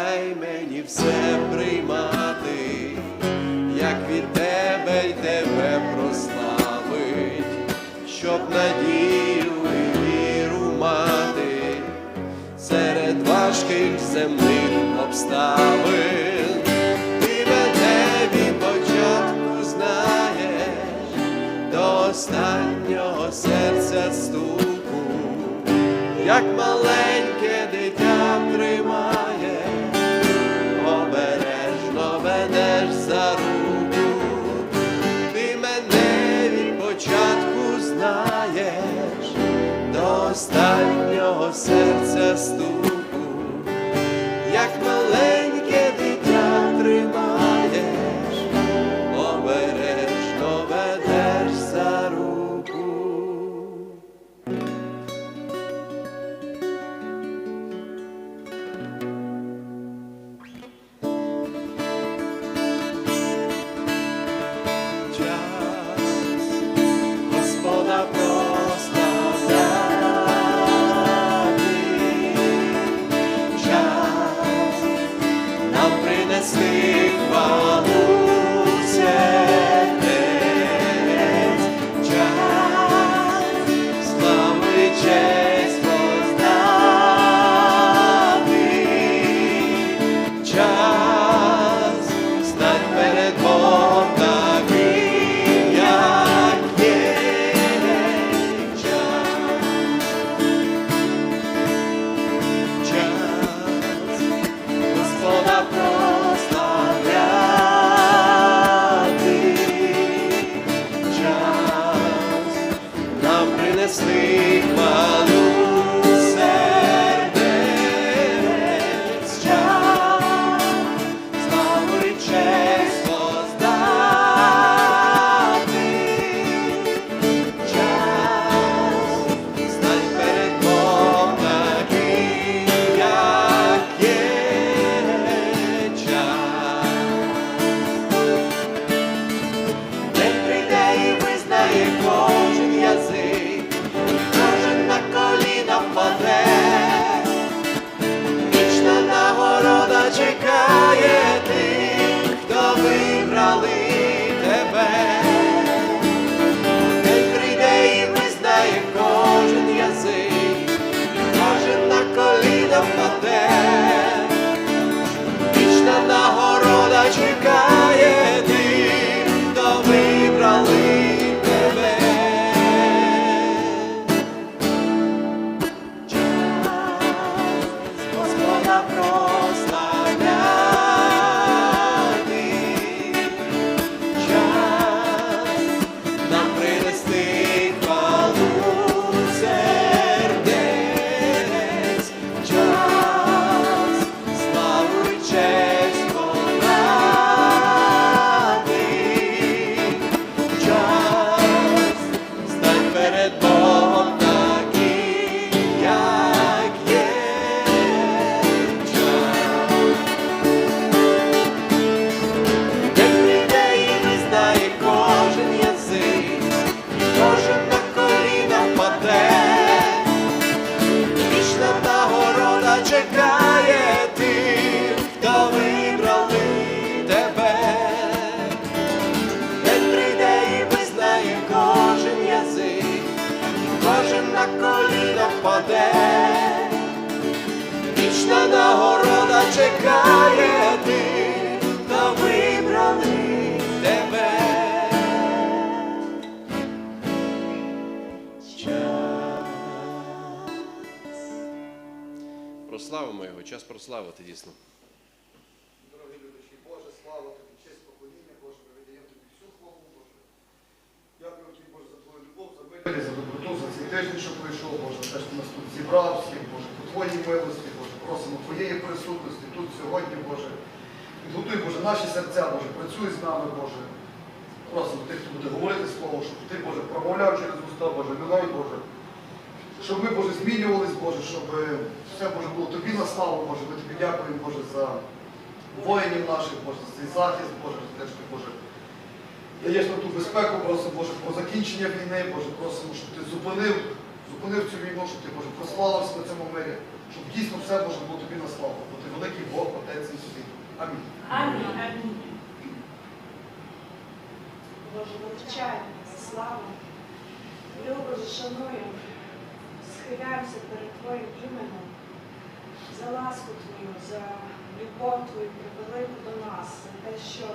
дай мені все приймати, як від тебе й тебе прославить, щоб надію і віру мати серед важких земних обставин. Ти мене початку знаєш до останнього серця стуку, як маленьке дитя тримає, останнього серця стуку, на коліна впаде. Вічна нагорода чекає тих, хто вибрали тебе. Час. Прославимо його, час прославити дійсно. Дорогі глядачі, Боже, слава тобі, честь покоління, Боже, ми віддаємо тобі всю хвалу, Боже. Дякую тобі, Боже, за твою любов, за милість, за доброту, за цей тиждень, що пройшов, Боже, те, що нас тут зібрав всіх, Боже, по твоїй милості, Боже, просимо твоєї присутності тут сьогодні, Боже. Підготуй, Боже, наші серця, Боже, працюй з нами, Боже. Просимо тих, хто буде говорити слово, щоб ти, Боже, промовляв через уста, Боже, людей, Боже. Щоб ми, Боже, змінювались, Боже, щоб е, все, Боже, було тобі на славу, Боже. Ми тобі дякуємо, Боже, за воїнів наших, Боже, за цей захист, Боже, за те, що ти, Боже, даєш нам ту безпеку, просимо, Боже, про закінчення війни, Боже, просимо, щоб ти зупинив, зупинив цю війну, щоб ти, Боже, прославився на цьому мирі, щоб дійсно все, Боже, було тобі на славу, бо ти великий Бог, Отець і Святий. Амінь. Амінь. Амінь. Боже, величаємо, слава, любимо, шануємо, схиляємося перед Твоїм іменем за ласку Твою, за любов Твою превелику до нас, за те, що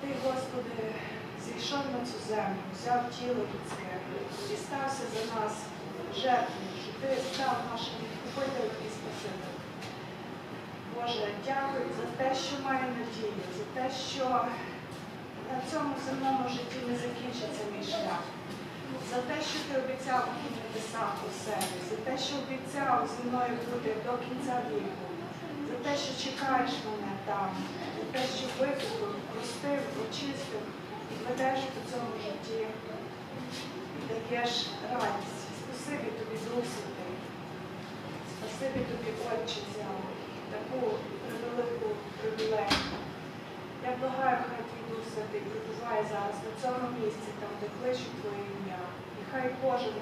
Ти, Господи, зійшов на цю землю, взяв тіло людське і стався за нас жертвою, що Ти став нашим відкупителем і спасителем. Боже, дякую за те, що маю надію, за те, що на цьому земному житті не закінчиться мій шлях. За те, що ти обіцяв мені небеса у себе, за те, що обіцяв зі мною бути до кінця віку, за те, що чекаєш мене там, за те, що викупив, простив, очистив ведеш по цьому житті даєш радість. Спасибі тобі, Дух. Спасибі тобі, Отче, за таку превелику привілегію. Я благаю, хай твій Дух Святий прибуває зараз на цьому місці, там, де кличуть Твоє ім'я. І хай кожен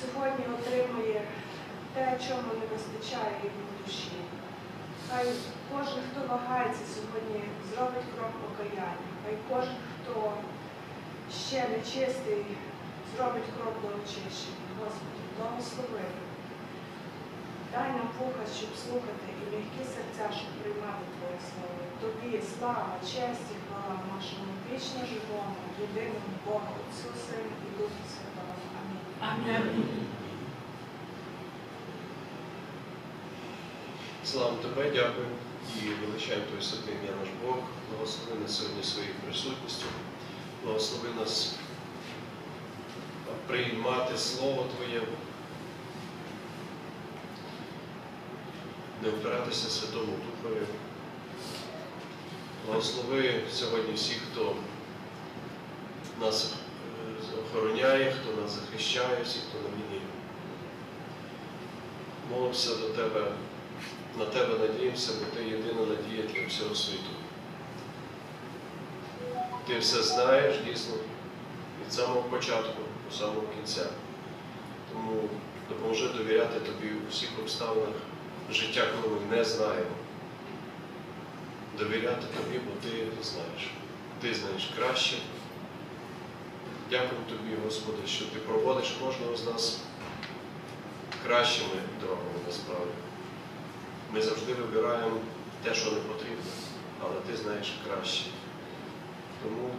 сьогодні отримує те, чому не вистачає йому душі. Хай кожен, хто вагається сьогодні, зробить крок покаяння. Хай кожен, хто ще не чистий, зробить крок до очищення. Господи, благослови. Дай нам вуха, щоб слухати, і м'які серця, щоб приймати Твоє Слово. Тобі слава, честь і хвала нашому вічно живому, єдиному Богу, Отцю, Сину і Духу Святого. Амінь. Амінь. Слава Тебе, дякую і величаємо Твоє святе ім'я наш Бог. Благослови нас сьогодні своєю присутністю. Благослови нас приймати Слово Твоє. Не впиратися Святому Духові. Благослови сьогодні всіх, хто нас е, охороняє, хто нас захищає, всіх, хто на війні. Молимося до Тебе на тебе надіємося, бо ти єдина надія для всього світу. Ти все знаєш дійсно від самого початку до самого кінця. Тому допоможи довіряти тобі у всіх обставинах життя, коли ми не знаємо. Довіряти тобі, бо ти знаєш. Ти знаєш краще. Дякую тобі, Господи, що ти проводиш кожного з нас кращими дорогами насправді. Ми завжди вибираємо те, що не потрібно, але ти знаєш краще. Тому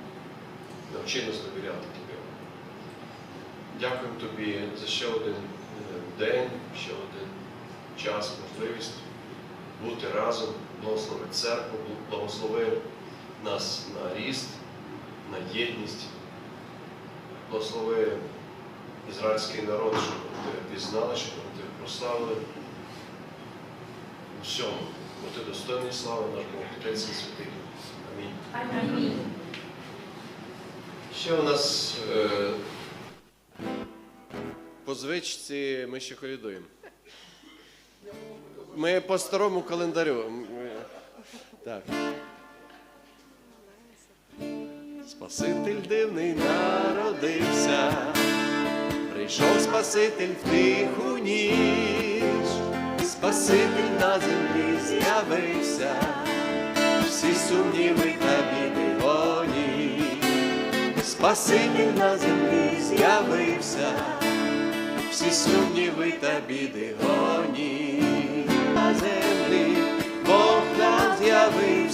навчи нас довіряти тобі. Дякуємо тобі за ще один е, день, ще один час, можливість бути разом, благослови церкву, благослови нас на ріст, на єдність, благослови ізраїльський народ, щоб тебе пізнали, щоб тебе прославили всьому, бо ти достойний слави наш Бог, Отець і Святий. Амінь. Амінь. Ще у нас е, по звичці ми ще колядуємо. Ми по старому календарю. Е, Так. Спаситель дивний народився, прийшов Спаситель в тиху ніч, Спаситель на землі з'явився, всі сумніви та біди гоні. Спаситель на землі з'явився, всі сумніви та біди гоні. На землі Бог нам з'явився.